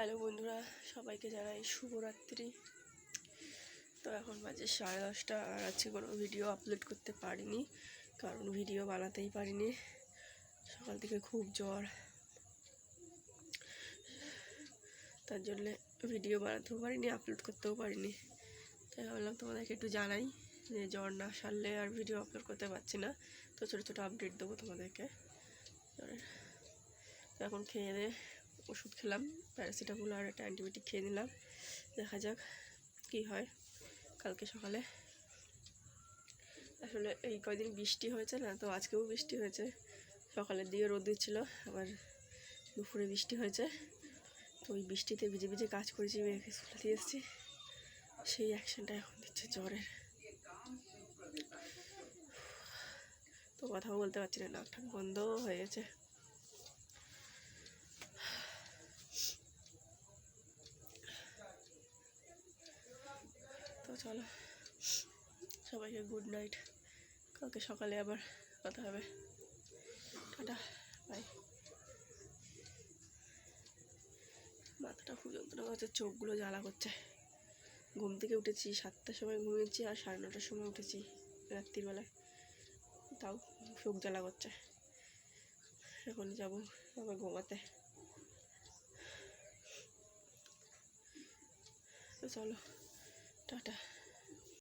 Hello বন্ধুরা, সবাইকে জানাই শুভরাত্রি। তো এখন বাজে সাড়ে দশটা আর আজকে কোনো ভিডিও আপলোড করতে পারিনি, কারণ ভিডিও বানাতেই পারিনি। সকাল থেকে খুব জ্বর। তার জন্যে ভিডিও বানাতেও পারিনি আপলোড করতেও পারিনি। তাই ভাবলাম তোমাদেরকে একটু জানাই যে জ্বর না সারলে আর ভিডিও আপলোড করতে পারছি না, তো ছোটো ছোটো আপডেট দেবো তোমাদেরকে। এখন খেয়ে দিয়ে ওষুধ খেলাম, প্যারাসিটামল আর একটা অ্যান্টিবায়োটিক খেয়ে নিলাম। দেখা যাক কী হয় কালকে সকালে। আসলে এই কয়দিন বৃষ্টি হয়েছে না, তো আজকেও বৃষ্টি হয়েছে। সকালের দিকে রোদ দিচ্ছিল, আবার দুপুরে বৃষ্টি হয়েছে। তো ওই বৃষ্টিতে ভিজে ভিজে কাজ করেছি, মেয়েকে স্কুলে দিয়ে এসেছি। সেই অ্যাকশনটা এখন দিচ্ছে জ্বরের। তো কথাও বলতে পারছি না নাক ঠাক বন্ধ হয়ে গেছে। চলো। সবাইকে গুড নাইট কালকে সকালে আবার কথা হবে। টাটা বাই মাথাটা খুব যন্ত্রণা করছে, চোখগুলো জ্বালা করছে। ঘুম থেকে উঠেছি, সাতটার সময় ঘুমিয়েছি আর সাড়ে নটার সময় উঠেছি রাত্রিবেলায়। তাও চোখ জ্বালা করছে। এখন যাব আবার ঘুমাতে। তো চলো। টাটা।